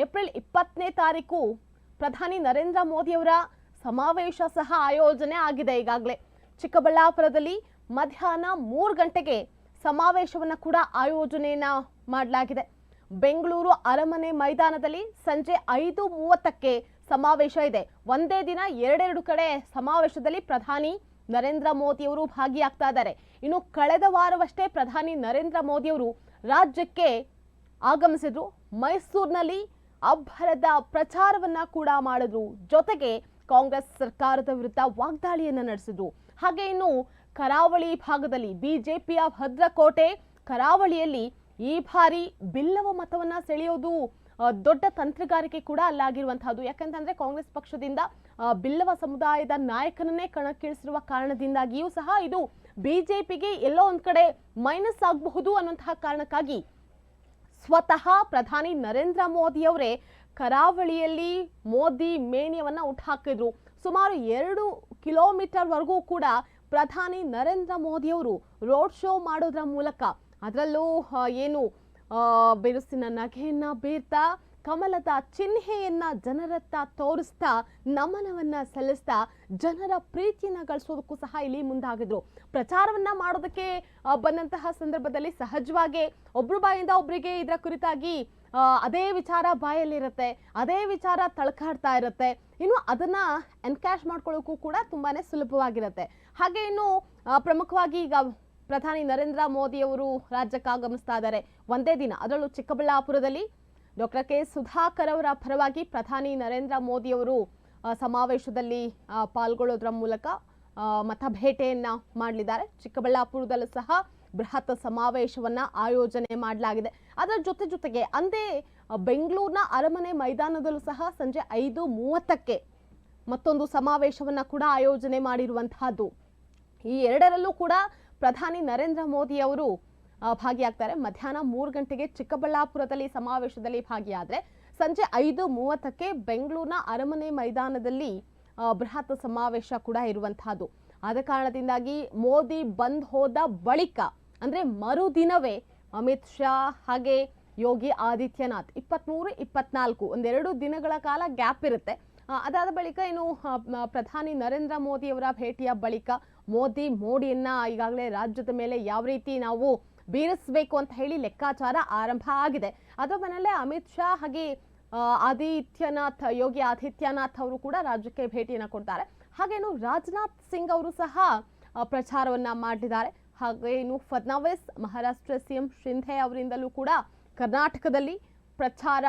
April ಇಪ್ಪತ್ತನೇ ತಾರೀಕು ಪ್ರಧಾನಿ ನರೇಂದ್ರ ಮೋದಿಯವರ ಸಮಾವೇಶ ಸಹ ಆಯೋಜನೆ ಆಗಿದೆ ಈಗಾಗಲೇ. ಚಿಕ್ಕಬಳ್ಳಾಪುರದಲ್ಲಿ ಮಧ್ಯಾಹ್ನ ಮೂರು ಗಂಟೆಗೆ ಸಮಾವೇಶವನ್ನು ಕೂಡ ಆಯೋಜನೆಯನ್ನ ಮಾಡಲಾಗಿದೆ. ಬೆಂಗಳೂರು ಅರಮನೆ ಮೈದಾನದಲ್ಲಿ ಸಂಜೆ ಐದು ಮೂವತ್ತಕ್ಕೆ ಸಮಾವೇಶ ಇದೆ. ಒಂದೇ ದಿನ ಎರಡೆರಡು ಕಡೆ ಸಮಾವೇಶದಲ್ಲಿ ಪ್ರಧಾನಿ ನರೇಂದ್ರ ಮೋದಿಯವರು ಭಾಗಿಯಾಗ್ತಾ ಇದ್ದಾರೆ. ಇನ್ನು ಕಳೆದ ವಾರವಷ್ಟೇ ಪ್ರಧಾನಿ ನರೇಂದ್ರ ಮೋದಿಯವರು ರಾಜ್ಯಕ್ಕೆ ಆಗಮಿಸಿದ್ರು. ಮೈಸೂರಿನಲ್ಲಿ ಅಬ್ಬರದ ಪ್ರಚಾರವನ್ನ ಕೂಡ ಮಾಡಿದ್ರು. ಜೊತೆಗೆ ಕಾಂಗ್ರೆಸ್ ಸರ್ಕಾರದ ವಿರುದ್ಧ ವಾಗ್ದಾಳಿಯನ್ನ ನಡೆಸಿದ್ರು. ಹಾಗೆ ಇನ್ನು ಕರಾವಳಿ ಭಾಗದಲ್ಲಿ ಬಿಜೆಪಿಯ ಭದ್ರಕೋಟೆ ಕರಾವಳಿಯಲ್ಲಿ ಈ ಬಾರಿ ಬಿಲ್ಲವ ಮತವನ್ನ ಸೆಳೆಯೋದು ದೊಡ್ಡ ತಂತ್ರಗಾರಿಕೆ ಕೂಡ ಅಲ್ಲಾಗಿರುವಂತಹದ್ದು. ಯಾಕಂತಂದ್ರೆ ಕಾಂಗ್ರೆಸ್ ಪಕ್ಷದಿಂದ ಬಿಲ್ಲವ ಸಮುದಾಯದ ನಾಯಕನನ್ನೇ ಕಣಕ್ಕಿಳಿಸಿರುವ ಕಾರಣದಿಂದಾಗಿಯೂ ಸಹ ಇದು ಬಿಜೆಪಿಗೆ ಎಲ್ಲೋ ಒಂದ್ ಕಡೆ ಮೈನಸ್ ಆಗಬಹುದು ಅನ್ನುವಂತಹ ಕಾರಣಕ್ಕಾಗಿ ಸ್ವತಃ ಪ್ರಧಾನಿ ನರೇಂದ್ರ ಮೋದಿಯವರೇ ಕರಾವಳಿಯಲ್ಲಿ ಮೋದಿ ಮೇಣಿಯವನ್ನ ಹುಟ್ಟುಹಾಕಿದ್ರು ಸುಮಾರು ಎರಡು ಕಿಲೋಮೀಟರ್ ವರೆಗೂ ಕೂಡ ಪ್ರಧಾನಿ ನರೇಂದ್ರ ಮೋದಿಯವರು ರೋಡ್ ಶೋ ಮಾಡೋದ್ರ ಮೂಲಕ ಅದರಲ್ಲೂ ಏನು ಬಿರುಸಿನ ನಗೆಯನ್ನ ಬೀರ್ತಾ ಕಮಲದ ಚಿಹ್ನೆಯನ್ನ ಜನರತ್ತ ತೋರಿಸ್ತಾ ನಮನವನ್ನ ಸಲ್ಲಿಸ್ತಾ ಜನರ ಪ್ರೀತಿಯನ್ನ ಗಳಿಸೋದಕ್ಕೂ ಸಹ ಇಲ್ಲಿ ಮುಂದಾಗಿದ್ರು. ಪ್ರಚಾರವನ್ನ ಮಾಡೋದಕ್ಕೆ ಬಂದಂತಹ ಸಂದರ್ಭದಲ್ಲಿ ಸಹಜವಾಗಿ ಒಬ್ರು ಬಾಯಿಂದ ಒಬ್ರಿಗೆ ಇದರ ಕುರಿತಾಗಿ ಅದೇ ವಿಚಾರ ಬಾಯಲ್ಲಿರುತ್ತೆ, ಅದೇ ವಿಚಾರ ತಳಕಾಡ್ತಾ ಇರುತ್ತೆ. ಇನ್ನು ಅದನ್ನ ಎನ್ಕ್ಯಾಶ್ ಮಾಡ್ಕೊಳ್ಳೋಕ್ಕೂ ಕೂಡ ತುಂಬಾನೇ ಸುಲಭವಾಗಿರುತ್ತೆ. ಹಾಗೆ ಇನ್ನು ಪ್ರಮುಖವಾಗಿ ಈಗ ಪ್ರಧಾನಿ ನರೇಂದ್ರ ಮೋದಿಯವರು ರಾಜ್ಯಕ್ಕೆ ಆಗಮಿಸ್ತಾ ಇದ್ದಾರೆ. ಒಂದೇ ದಿನ, ಅದರಲ್ಲೂ ಚಿಕ್ಕಬಳ್ಳಾಪುರದಲ್ಲಿ ಡಾಕ್ಟರ್ ಕೆ. ಸುಧಾಕರ್ ಅವರ ಪರವಾಗಿ ಪ್ರಧಾನಿ ನರೇಂದ್ರ ಮೋದಿಯವರು ಸಮಾವೇಶದಲ್ಲಿ ಪಾಲ್ಗೊಳ್ಳೋದ್ರ ಮೂಲಕ ಮತಭೇಟೆಯನ್ನು ಮಾಡಲಿದ್ದಾರೆ. ಚಿಕ್ಕಬಳ್ಳಾಪುರದಲ್ಲೂ ಸಹ ಬೃಹತ್ ಸಮಾವೇಶವನ್ನ ಆಯೋಜನೆ ಮಾಡಲಾಗಿದೆ. ಅದರ ಜೊತೆ ಜೊತೆಗೆ ಅಂದೇ ಬೆಂಗಳೂರಿನ ಅರಮನೆ ಮೈದಾನದಲ್ಲೂ ಸಹ ಸಂಜೆ ಐದು ಮೂವತ್ತಕ್ಕೆ ಮತ್ತೊಂದು ಸಮಾವೇಶವನ್ನ ಕೂಡ ಆಯೋಜನೆ ಮಾಡಿರುವಂತಹದ್ದು. ಈ ಎರಡರಲ್ಲೂ ಕೂಡ ಪ್ರಧಾನಿ ನರೇಂದ್ರ ಮೋದಿ ಅವರು ಭಾಗಿಯಾಗ್ತಾರೆ. ಮಧ್ಯಾಹ್ನ ಮೂರು ಗಂಟೆಗೆ ಚಿಕ್ಕಬಳ್ಳಾಪುರದಲ್ಲಿ ಸಮಾವೇಶದಲ್ಲಿ ಭಾಗಿಯಾದರೆ ಸಂಜೆ ಐದು ಮೂವತ್ತಕ್ಕೆ ಬೆಂಗಳೂರಿನ ಅರಮನೆ ಮೈದಾನದಲ್ಲಿ ಬೃಹತ್ ಸಮಾವೇಶ ಕೂಡ ಇರುವಂತಹದ್ದು. ಆದ ಕಾರಣದಿಂದಾಗಿ ಮೋದಿ ಬಂದ್ ಹೋದ ಬಳಿಕ, ಅಂದರೆ ಮರುದಿನವೇ ಅಮಿತ್ ಶಾ ಹಾಗೆ ಯೋಗಿ ಆದಿತ್ಯನಾಥ್ ಇಪ್ಪತ್ಮೂರು, ಇಪ್ಪತ್ನಾಲ್ಕು ಒಂದೆರಡು ದಿನಗಳ ಕಾಲ ಗ್ಯಾಪ್ ಇರುತ್ತೆ. ಅದಾದ ಬಳಿಕ ಏನು ಪ್ರಧಾನಿ ನರೇಂದ್ರ ಮೋದಿಯವರ ಭೇಟಿಯ ಬಳಿಕ ಮೋದಿ, ಮೋಡಿಯನ್ನ ಈಗಾಗಲೇ ರಾಜ್ಯದ ಮೇಲೆ ಯಾವ ರೀತಿ ನಾವು ಬೀರಿಸಬೇಕು ಅಂತ ಹೇಳಿ ಲೆಕ್ಕಾಚಾರ ಆರಂಭ ಆಗಿದೆ. ಅದರ ಮನೆಯಲ್ಲೇ ಅಮಿತ್ ಶಾ ಹಾಗೆ ಆದಿತ್ಯನಾಥ್, ಯೋಗಿ ಆದಿತ್ಯನಾಥ್ ಅವರು ಕೂಡ ರಾಜ್ಯಕ್ಕೆ ಭೇಟಿಯನ್ನು ಕೊಡ್ತಾರೆ. ಹಾಗೇನು ರಾಜನಾಥ್ ಸಿಂಗ್ ಅವರು ಸಹ ಪ್ರಚಾರವನ್ನ ಮಾಡಿದ್ದಾರೆ. ಹಾಗೇನು ಫಡ್ನಾವಿಸ್ ಮಹಾರಾಷ್ಟ್ರ ಮಹಾರಾಷ್ಟ್ರ ಸಿಎಂ ಶಿಂಧೆ ಅವರಿಂದಲೂ ಕೂಡ ಕರ್ನಾಟಕದಲ್ಲಿ ಪ್ರಚಾರ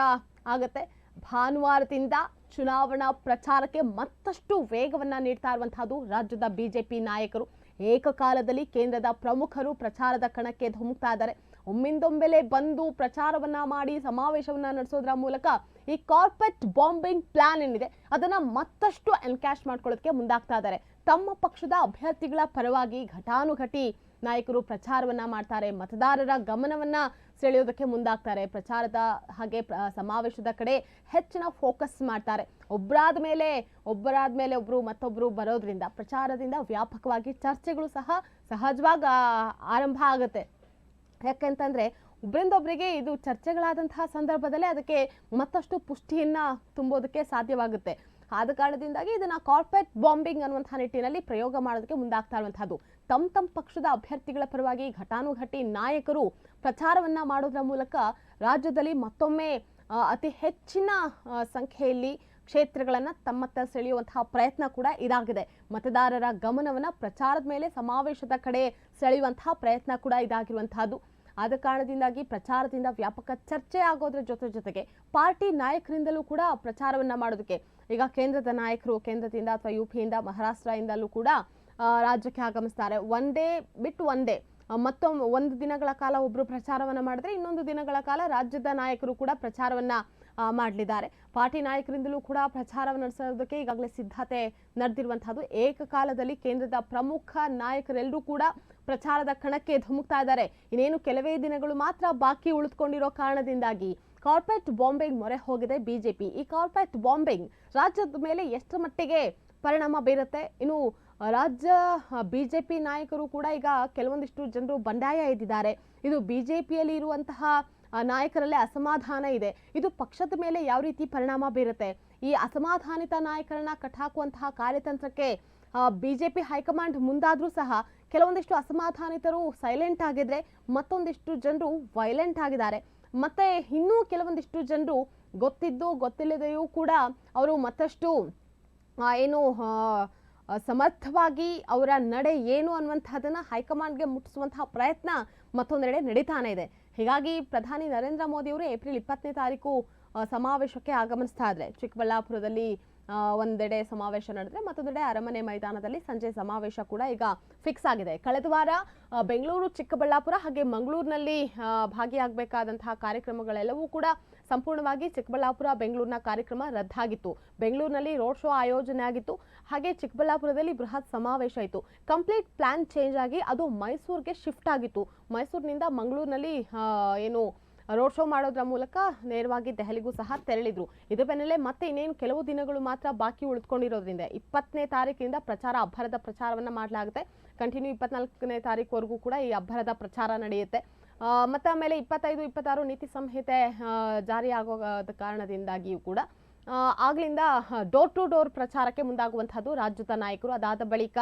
ಆಗುತ್ತೆ. ಭಾನುವಾರದಿಂದ ಚುನಾವಣಾ ಪ್ರಚಾರಕ್ಕೆ ಮತ್ತಷ್ಟು ವೇಗವನ್ನ ನೀಡ್ತಾ ಇರುವಂತಹದ್ದು ರಾಜ್ಯದ ಬಿಜೆಪಿ ನಾಯಕರು. ಏಕಕಾಲದಲ್ಲಿ ಕೇಂದ್ರದ ಪ್ರಮುಖರು ಪ್ರಚಾರದ ಕಣಕ್ಕೆ ಧುಮುಕ್ತಾ ಇದ್ದಾರೆ ಒಮ್ಮಿಂದೊಮ್ಮೆಲೆ ಬಂದು ಪ್ರಚಾರವನ್ನ ಮಾಡಿ ಸಮಾವೇಶವನ್ನ ನಡೆಸೋದ್ರ ಮೂಲಕ ಈ ಕಾರ್ಪೆಟ್ ಬಾಂಬಿಂಗ್ ಪ್ಲಾನ್ ಏನಿದೆ, ಅದನ್ನ ಮತ್ತಷ್ಟು ಎನ್ಕ್ಯಾಶ್ ಮಾಡ್ಕೊಳ್ಳೋದಕ್ಕೆ ಮುಂದಾಗ್ತಾ ಇದ್ದಾರೆ. ತಮ್ಮ ಪಕ್ಷದ ಅಭ್ಯರ್ಥಿಗಳ ಪರವಾಗಿ ಘಟಾನುಘಟಿ ನಾಯಕರು ಪ್ರಚಾರವನ್ನ ಮಾಡ್ತಾರೆ. ಮತದಾರರ ಗಮನವನ್ನ ಸೆಳೆಯೋದಕ್ಕೆ ಮುಂದಾಗ್ತಾರೆ. ಪ್ರಚಾರದ ಹಾಗೆ ಸಮಾವೇಶದ ಕಡೆ ಹೆಚ್ಚಿನ ಫೋಕಸ್ ಮಾಡ್ತಾರೆ. ಒಬ್ಬರಾದ ಮೇಲೆ ಒಬ್ಬರಾದ ಮೇಲೆ ಒಬ್ರು ಮತ್ತೊಬ್ರು ಬರೋದ್ರಿಂದ, ಪ್ರಚಾರದಿಂದ ವ್ಯಾಪಕವಾಗಿ ಚರ್ಚೆಗಳು ಸಹ ಸಹಜವಾಗಿ ಆರಂಭ ಆಗುತ್ತೆ. ಯಾಕೆಂತಂದ್ರೆ ಒಬ್ಬರಿಂದೊಬ್ಬರಿಗೆ ಇದು ಚರ್ಚೆಗಳಾದಂತಹ ಸಂದರ್ಭದಲ್ಲೇ ಅದಕ್ಕೆ ಮತ್ತಷ್ಟು ಪುಷ್ಟಿಯನ್ನು ತುಂಬೋದಕ್ಕೆ ಸಾಧ್ಯವಾಗುತ್ತೆ. ಆದ ಕಾರಣದಿಂದಾಗಿ ಇದನ್ನ ಕಾರ್ಪೊರೇಟ್ ಬಾಂಬಿಂಗ್ ಅನ್ನುವಂತಹ ನಿಟ್ಟಿನಲ್ಲಿ ಪ್ರಯೋಗ ಮಾಡೋದಕ್ಕೆ ಮುಂದಾಗ್ತಾ ಇರುವಂತಹದ್ದು. ತಮ್ಮ ತಮ್ಮ ಪಕ್ಷದ ಅಭ್ಯರ್ಥಿಗಳ ಪರವಾಗಿ ಘಟಾನುಘಟಿ ನಾಯಕರು ಪ್ರಚಾರವನ್ನ ಮಾಡೋದ್ರ ಮೂಲಕ ರಾಜ್ಯದಲ್ಲಿ ಮತ್ತೊಮ್ಮೆ ಅತಿ ಹೆಚ್ಚಿನ ಸಂಖ್ಯೆಯಲ್ಲಿ ಕ್ಷೇತ್ರಗಳನ್ನ ತಮ್ಮತ್ತ ಸೆಳೆಯುವಂತಹ ಪ್ರಯತ್ನ ಕೂಡ ಇದಾಗಿದೆ. ಮತದಾರರ ಗಮನವನ್ನ ಪ್ರಚಾರದ ಮೇಲೆ ಸಮಾವೇಶದ ಕಡೆ ಸೆಳೆಯುವಂತಹ ಪ್ರಯತ್ನ ಕೂಡ ಇದಾಗಿರುವಂತಹದ್ದು. ಆದ ಕಾರಣದಿಂದಾಗಿ ಪ್ರಚಾರದಿಂದ ವ್ಯಾಪಕ ಚರ್ಚೆ ಆಗೋದ್ರ ಜೊತೆ ಜೊತೆಗೆ ಪಾರ್ಟಿ ನಾಯಕರಿಂದಲೂ ಕೂಡ ಪ್ರಚಾರವನ್ನ ಮಾಡೋದಕ್ಕೆ ಈಗ ಕೇಂದ್ರದ ನಾಯಕರು ಕೇಂದ್ರದಿಂದ ಅಥವಾ ಯು ಪಿಯಿಂದ ಮಹಾರಾಷ್ಟ್ರದಿಂದಲೂ ಕೂಡ ರಾಜ್ಯಕ್ಕೆ ಆಗಮಿಸ್ತಾರೆ. ಡೇ ಬಿಟ್ಟು ಒನ್ ಡೇ ಮತ್ತೊಮ್ಮೆ ಒಂದು ದಿನಗಳ ಕಾಲ ಒಬ್ಬರು ಪ್ರಚಾರವನ್ನ ಮಾಡಿದ್ರೆ ಇನ್ನೊಂದು ದಿನಗಳ ಕಾಲ ರಾಜ್ಯದ ನಾಯಕರು ಕೂಡ ಪ್ರಚಾರವನ್ನ ಮಾಡಲಿದ್ದಾರೆ. ಪಾರ್ಟಿ ನಾಯಕರಿಂದಲೂ ಕೂಡ ಪ್ರಚಾರವನ್ನು ನಡೆಸೋದಕ್ಕೆ ಈಗಾಗಲೇ ಸಿದ್ಧತೆ ನಡೆದಿರುವಂತಹದ್ದು. ಏಕಕಾಲದಲ್ಲಿ ಕೇಂದ್ರದ ಪ್ರಮುಖ ನಾಯಕರೆಲ್ಲರೂ ಕೂಡ ಪ್ರಚಾರದ ಕಣಕ್ಕೆ ಧುಮುಕ್ತಾ ಇದ್ದಾರೆ. ಇನ್ನೇನು ಕೆಲವೇ ದಿನಗಳು ಮಾತ್ರ ಬಾಕಿ ಉಳಿದುಕೊಂಡಿರೋ ಕಾರಣದಿಂದಾಗಿ ಕಾರ್ಪೊರೇಟ್ ಬಾಂಬಿಂಗ್ ಮೊರೆ ಹೋಗಿದೆ ಬಿಜೆಪಿ. ಈ ಕಾರ್ಪೊರೇಟ್ ಬಾಂಬಿಂಗ್ ರಾಜ್ಯದ ಮೇಲೆ ಎಷ್ಟರ ಮಟ್ಟಿಗೆ ಪರಿಣಾಮ ಬೀರುತ್ತೆ? ಇನ್ನು ರಾಜ್ಯ ಬಿಜೆಪಿ ನಾಯಕರು ಕೂಡ ಈಗ ಕೆಲವೊಂದಿಷ್ಟು ಜನರು ಬಂಡಾಯ ಎದ್ದಿದ್ದಾರೆ. ಇದು ಬಿಜೆಪಿಯಲ್ಲಿ ಇರುವಂತಹ ನಾಯಕರಲ್ಲೇ ಅಸಮಾಧಾನ ಇದೆ. ಇದು ಪಕ್ಷದ ಮೇಲೆ ಯಾವ ರೀತಿ ಪರಿಣಾಮ ಬೀರುತ್ತೆ? ಈ ಅಸಮಾಧಾನಿತ ನಾಯಕರನ್ನ ಕಟ್ಟಾಕುವಂತಹ ಕಾರ್ಯತಂತ್ರಕ್ಕೆ ಬಿಜೆಪಿ ಹೈಕಮಾಂಡ್ ಮುಂದಾದ್ರೂ ಸಹ ಕೆಲವೊಂದಿಷ್ಟು ಅಸಮಾಧಾನಿತರು ಸೈಲೆಂಟ್ ಆಗಿದ್ರೆ ಮತ್ತೊಂದಿಷ್ಟು ಜನರು ವೈಲೆಂಟ್ ಆಗಿದ್ದಾರೆ. ಮತ್ತೆ ಇನ್ನೂ ಕೆಲವೊಂದಿಷ್ಟು ಜನರು ಗೊತ್ತಿದ್ದು ಗೊತ್ತಿಲ್ಲದೆಯೂ ಕೂಡ ಅವರು ಮತ್ತಷ್ಟು ಏನು ಸಮರ್ಥವಾಗಿ ಅವರ ನಡೆ ಏನು ಅನ್ನುವಂಥದ್ದನ್ನು ಹೈಕಮಾಂಡ್ಗೆ ಮುಟ್ಟಿಸುವಂತಹ ಪ್ರಯತ್ನ ಮತ್ತೊಂದೆಡೆ ನಡೀತಾನೆ ಇದೆ. ಹೀಗಾಗಿ ಪ್ರಧಾನಿ ನರೇಂದ್ರ ಮೋದಿ ಅವರು ಏಪ್ರಿಲ್ ಇಪ್ಪತ್ತನೇ ತಾರೀಕು ಸಮಾವೇಶಕ್ಕೆ ಆಗಮನಿಸ್ತಾ ಇದ್ದಾರೆ. ಚಿಕ್ಕಬಳ್ಳಾಪುರದಲ್ಲಿ ಒಂದೆಡೆ ಸಮಾವೇಶ ನಡೆದ್ರೆ ಮತ್ತೊಂದೆಡೆ ಅರಮನೆ ಮೈದಾನದಲ್ಲಿ ಸಂಜೆ ಸಮಾವೇಶ ಕೂಡ ಈಗ ಫಿಕ್ಸ್ ಆಗಿದೆ. ಕಳೆದ ವಾರ ಬೆಂಗಳೂರು, ಚಿಕ್ಕಬಳ್ಳಾಪುರ ಹಾಗೆ ಮಂಗಳೂರಿನಲ್ಲಿ ಭಾಗಿಯಾಗಬೇಕಾದಂತಹ ಕಾರ್ಯಕ್ರಮಗಳೆಲ್ಲವೂ ಕೂಡ ಸಂಪೂರ್ಣವಾಗಿ ಚಿಕ್ಕಬಳ್ಳಾಪುರ, ಬೆಂಗಳೂರಿನ ಕಾರ್ಯಕ್ರಮ ರದ್ದಾಗಿತ್ತು. ಬೆಂಗಳೂರಿನಲ್ಲಿ ರೋಡ್ ಶೋ ಆಯೋಜನೆ ಆಗಿತ್ತು. ಹಾಗೆ ಚಿಕ್ಕಬಳ್ಳಾಪುರದಲ್ಲಿ ಬೃಹತ್ ಸಮಾವೇಶ ಇತ್ತು. ಕಂಪ್ಲೀಟ್ ಪ್ಲಾನ್ ಚೇಂಜ್ ಆಗಿ ಅದು ಮೈಸೂರಿಗೆ ಶಿಫ್ಟ್ ಆಗಿತ್ತು. ಮೈಸೂರಿನಿಂದ ಮಂಗಳೂರಿನಲ್ಲಿ ಏನು ರೋಡ್ ಶೋ ಮಾಡೋದ್ರ ಮೂಲಕ ನೇರವಾಗಿ ದೆಹಲಿಗೂ ಸಹ ತೆರಳಿದ್ರು. ಇದರ ಬೆನ್ನಲ್ಲೇ ಮತ್ತೆ ಇನ್ನೇನು ಕೆಲವು ದಿನಗಳು ಮಾತ್ರ ಬಾಕಿ ಉಳಿದುಕೊಂಡಿರೋದ್ರಿಂದ ಇಪ್ಪತ್ತನೇ ತಾರೀಕಿನಿಂದ ಪ್ರಚಾರ, ಅಬ್ಬರದ ಪ್ರಚಾರವನ್ನ ಮಾಡಲಾಗುತ್ತೆ. ಕಂಟಿನ್ಯೂ ಇಪ್ಪತ್ನಾಲ್ಕನೇ ತಾರೀಕುವರೆಗೂ ಕೂಡ ಈ ಅಬ್ಬರದ ಪ್ರಚಾರ ನಡೆಯುತ್ತೆ. ಮತ್ತು ಆಮೇಲೆ ಇಪ್ಪತ್ತೈದು, ಇಪ್ಪತ್ತಾರು ನೀತಿ ಸಂಹಿತೆ ಜಾರಿಯಾಗೋದ ಕಾರಣದಿಂದಾಗಿಯೂ ಕೂಡ ಆಗ್ಲಿಂದ ಡೋರ್ ಟು ಡೋರ್ ಪ್ರಚಾರಕ್ಕೆ ಮುಂದಾಗುವಂತಹದ್ದು ರಾಜ್ಯದ ನಾಯಕರು. ಅದಾದ ಬಳಿಕ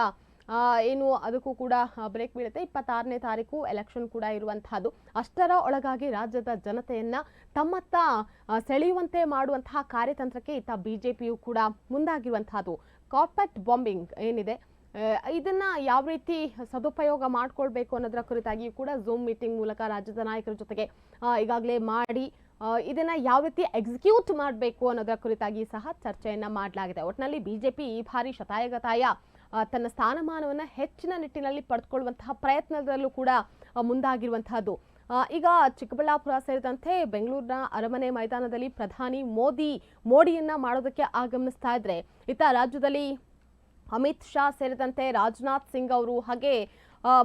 ಏನು ಅದಕ್ಕೂ ಕೂಡ ಬ್ರೇಕ್ ಬೀಳುತ್ತೆ. ಇಪ್ಪತ್ತಾರನೇ ತಾರೀಕು ಎಲೆಕ್ಷನ್ ಕೂಡ ಇರುವಂತಹದ್ದು. ಅಷ್ಟರ ಒಳಗಾಗಿ ರಾಜ್ಯದ ಜನತೆಯನ್ನ ತಮ್ಮತ್ತ ಸೆಳೆಯುವಂತೆ ಮಾಡುವಂತಹ ಕಾರ್ಯತಂತ್ರಕ್ಕೆ ಇತ್ತ ಬಿಜೆಪಿಯು ಕೂಡ ಮುಂದಾಗಿರುವಂತಹದ್ದು. ಕಾರ್ಪೆಟ್ ಬಾಂಬಿಂಗ್ ಏನಿದೆ? ಇದನ್ನ ಯಾವ ರೀತಿ ಸದುಪಯೋಗ ಮಾಡ್ಕೊಳ್ಬೇಕು ಅನ್ನೋದರ ಕುರಿತಾಗಿಯೂ ಕೂಡ ಝೂಮ್ ಮೀಟಿಂಗ್ ಮೂಲಕ ರಾಜ್ಯದ ನಾಯಕರ ಜೊತೆಗೆ ಈಗಾಗಲೇ ಮಾಡಿ ಇದನ್ನ ಯಾವ ರೀತಿ ಎಕ್ಸಿಕ್ಯೂಟ್ ಮಾಡಬೇಕು ಅನ್ನೋದರ ಕುರಿತಾಗಿ ಸಹ ಚರ್ಚೆಯನ್ನ ಮಾಡಲಾಗಿದೆ. ಒಟ್ಟಿನಲ್ಲಿ ಬಿಜೆಪಿ ಈ ಬಾರಿ ಶತಾಯಗತಾಯ ತನ್ನ ಸ್ಥಾನಮಾನವನ್ನು ಹೆಚ್ಚಿನ ನಿಟ್ಟಿನಲ್ಲಿ ಪಡೆದುಕೊಳ್ಳುವಂತಹ ಪ್ರಯತ್ನದಲ್ಲೂ ಕೂಡ ಮುಂದಾಗಿರುವಂತಹದ್ದು. ಈಗ ಚಿಕ್ಕಬಳ್ಳಾಪುರ ಸೇರಿದಂತೆ ಬೆಂಗಳೂರಿನ ಅರಮನೆ ಮೈದಾನದಲ್ಲಿ ಪ್ರಧಾನಿ ಮೋದಿ, ಮೋಡಿಯನ್ನ ಮಾಡೋದಕ್ಕೆ ಆಗಮನಿಸ್ತಾ ಇದ್ರೆ, ಇತ್ತ ರಾಜ್ಯದಲ್ಲಿ ಅಮಿತ್ ಶಾ ಸೇರಿದಂತೆ ರಾಜನಾಥ್ ಸಿಂಗ್ ಅವರು ಹಾಗೆ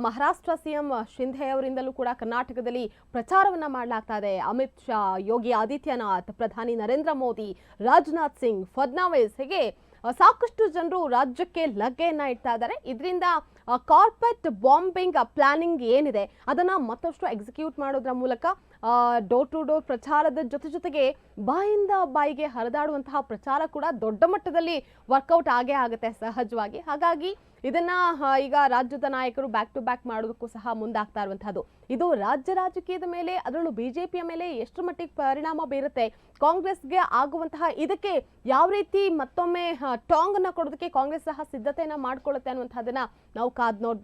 ಮಹಾರಾಷ್ಟ್ರ ಸಿಎಂ ಶಿಂಧೆ ಅವರಿಂದಲೂ ಕೂಡ ಕರ್ನಾಟಕದಲ್ಲಿ ಪ್ರಚಾರವನ್ನ ಮಾಡಲಾಗ್ತಾ ಇದೆ. ಅಮಿತ್ ಶಾ, ಯೋಗಿ ಆದಿತ್ಯನಾಥ್, ಪ್ರಧಾನಿ ನರೇಂದ್ರ ಮೋದಿ, ರಾಜನಾಥ್ ಸಿಂಗ್, ಫಡ್ನಾವಿಸ್, ಹೀಗೆ ಸಾಕಷ್ಟು ಜನರು ರಾಜ್ಯಕ್ಕೆ ಲಗ್ಗೆಯನ್ನು ಇಡ್ತಾ ಇದ್ದಾರೆ. ಇದರಿಂದ ಕಾರ್ಪೆಟ್ ಬಾಂಬಿಂಗ್ ಪ್ಲಾನಿಂಗ್ ಏನಿದೆ, ಅದನ್ನ ಮತ್ತಷ್ಟು ಎಕ್ಸಿಕ್ಯೂಟ್ ಮಾಡೋದ್ರ ಮೂಲಕ ಡೋರ್ ಟು ಡೋರ್ ಪ್ರಚಾರದ ಜೊತೆ ಜೊತೆಗೆ ಬಾಯಿಂದ ಬಾಯಿಗೆ ಹರಿದಾಡುವಂತಹ ಪ್ರಚಾರ ಕೂಡ ದೊಡ್ಡ ಮಟ್ಟದಲ್ಲಿ ವರ್ಕೌಟ್ ಆಗೇ ಆಗುತ್ತೆ ಸಹಜವಾಗಿ. ಹಾಗಾಗಿ ಇದನ್ನ ಈಗ ರಾಜ್ಯದ ನಾಯಕರು ಬ್ಯಾಕ್ ಟು ಬ್ಯಾಕ್ ಮಾಡೋದಕ್ಕೂ ಸಹ ಮುಂದಾಗ್ತಾ ಇರುವಂತಹದ್ದು. ಇದು ರಾಜ್ಯ ರಾಜಕೀಯದ ಮೇಲೆ, ಅದರಲ್ಲೂ ಬಿಜೆಪಿಯ ಮೇಲೆ ಎಷ್ಟು ಮಟ್ಟಿಗೆ ಪರಿಣಾಮ ಬೀರುತ್ತೆ? ಕಾಂಗ್ರೆಸ್ಗೆ ಆಗುವಂತಹ ಇದಕ್ಕೆ ಯಾವ ರೀತಿ ಮತ್ತೊಮ್ಮೆ ಟಾಂಗ್ ಅನ್ನ ಕೊಡೋದಕ್ಕೆ ಕಾಂಗ್ರೆಸ್ ಸಹ ಸಿದ್ಧತೆಯನ್ನ ಮಾಡ್ಕೊಳ್ಳುತ್ತೆ ಅನ್ನುವಂಥದ್ದನ್ನ ನಾವು ಕಾದ್ ನೋಡ್ಬೇಕು.